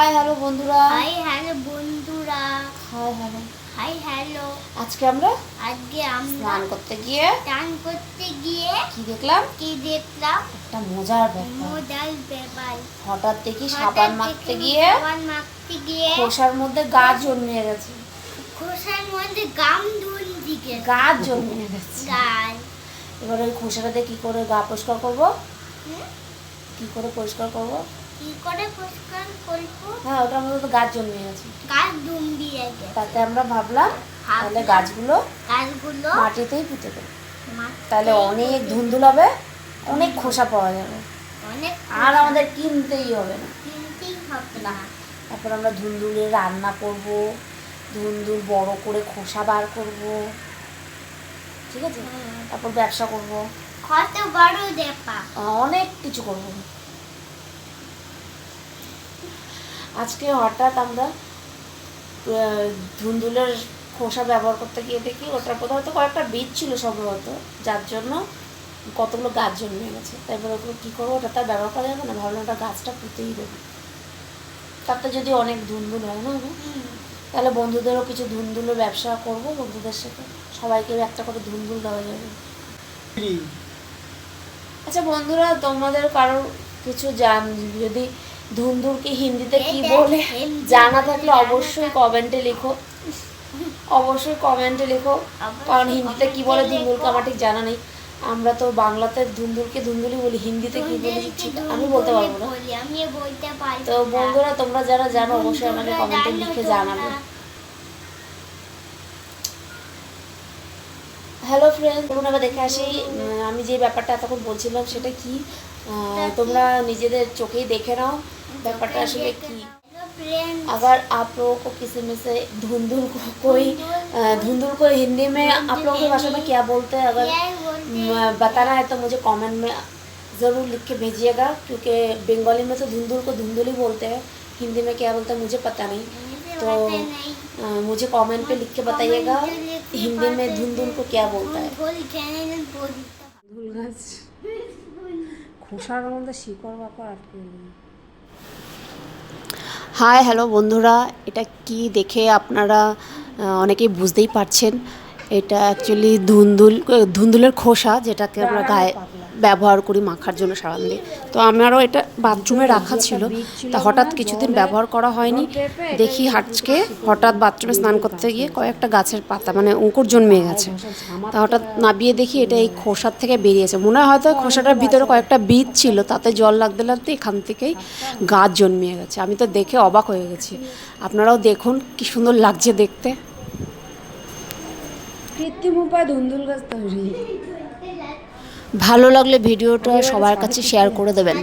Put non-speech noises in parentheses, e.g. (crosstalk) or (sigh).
High hello বন্ধুরা। Hi hello বন্ধুরা। Hi hello hi hello আজকে আমরা আজকে আমরা স্নান করতে গিয়ে চান করতে গিয়ে কি দেখলাম? কি দেখলাম? একটা মজার ব্যাপার। মোজাল ব্যাপার। হঠাৎ দেখি সাবান মাখতে গিয়ে সাবান মাখতে গিয়ে খোসার মধ্যে গাছ জন্মিয়ে গেছে। খোসার মধ্যে গাম ধুন দিকে গাছ জন্মিয়ে গেছে। গাল। এবার ওই খোসাটা দিয়ে কি করে গা পরিষ্কার করব? কি করে পরিষ্কার করব? কি করে পরিষ্কার করব? হ্যাঁ ওটার মধ্যে তো গাছ জন্মিয়ে গেছে। তাতে আমরা ভাবলাম তাহলে গাছগুলো গাছগুলো মাটিতেই পুঁতে দেবো। তাহলে অনেক ধুন্দুল হবে অনেক খোসা পাওয়া যাবে। অনেক আর আমাদের কিনতেই হবে না। কিনতেই হবে না। না। তারপর আমরা ধুন্দুলে রান্না করব ধুন্দুল বড় করে খোসা বার করব। ঠিক আছে? তারপর ব্যবসা করব। কত বড় দেপা অনেক কিছু করব। আজকে হঠাৎ আমরা ধুন্দুলের খোসা ব্যবহার করতে গিয়ে দেখি ওটার প্রথমে হয়তো কয়েকটা বীজ ছিল সম্ভবত যার জন্য কতগুলো গাছ জন্মে গেছে। তারপর ওগুলো কী করব? ওটা তার ব্যবহার করা যাবে না ভাবলাম ওটা গাছটা পুঁতেই দেবো। তাতে যদি অনেক ধুন্দুল হয় না? তাহলে বন্ধুদেরও কিছু ধুন্দুলের ব্যবসা করব বন্ধুদের সাথে। সবাইকে একটা করে ধুন্দুল দেওয়া যাবে। আচ্ছা বন্ধুরা তোমাদের কারোর কিছু জান যদি ধুন্দুলকে হিন্দিতে কি বলে জানা থাকলে অবশ্যই কমেন্টে লিখো। অবশ্যই কমেন্টে লিখো কারণ হিন্দিতে কি বলে লেখো। আমার ঠিক জানা নেই। আমরা তো বাংলাতে ধুন্দুলকে ধুন্দুলি বলি হিন্দিতে কি বলি ঠিক আমি বলতে পারব না। তো বন্ধুরা তোমরা যারা জানো অবশ্যই আমাকে কমেন্টে লিখে তোমরা। জানাবে। হ্যালো ফ্রেন্ড চলুন এবার দেখে আসি আমি যে ব্যাপারটা এতক্ষণ বলছিলাম সেটা কি? তোমরা নিজেদের চোখেই দেখে নাও। ব্যাপারটা আসলে কি Hello friends, अगर आप लोगों को किसी में से धुंधुल को कोई अ, धुंधुल को हिंदी में आप लोगों की भाषा में क्या बोलते हैं अगर क्या बोलते हैं? म, बताना है तो मुझे कमेंट में ज़रूर लिख के भेजिएगा क्योंकि बंगाली में तो धुंधुल को धुंधुल ही बोलते हैं हिंदी में क्या बोलते हैं मुझे पता नहीं मुझे तो पता नहीं। अ, मुझे कमेंट पे लिख के बताइएगा Comment में लिख के हिंदी में बताइए। धुंधुल को क्या बोलता है धुंधुल कहने बोलता ধুল গাছ খোসার মধ্যে শিকড় বাকড় আটকে (laughs) হাই হ্যালো বন্ধুরা। এটা কি দেখে আপনারা অনেকেই বুঝতেই পারছেন। এটা অ্যাকচুয়ালি ধুন্দুল, ধুন্দুলের খোসা যেটাকে আমরা গায়ে ব্যবহার করি মাখার জন্য সাবান দিয়ে। তো আমারও এটা বাথরুমে রাখা ছিল। তা হঠাৎ কিছুদিন ব্যবহার করা হয়নি। দেখি আজকে হঠাৎ বাথরুমে স্নান করতে গিয়ে কয়েকটা গাছের পাতা মানে অঙ্কুর জন্মে গেছে। তা হঠাৎ নাবিয়ে দেখি এটা এই খোসার থেকে বেরিয়েছে। মনে হয়তো খোসাটার ভিতরে কয়েকটা বীজ ছিল, তাতে জল লাগতে লাগতে এখান থেকেই গাছ জন্মিয়ে গেছে। আমি তো দেখে অবাক হয়ে গেছি। আপনারাও দেখুন কি সুন্দর লাগছে দেখতে। কৃত্রিম উপায় ধুন্দুল গাছ তৈরি ভালো লাগলে ভিডিওটা সবার কাছে শেয়ার করে দেবেন।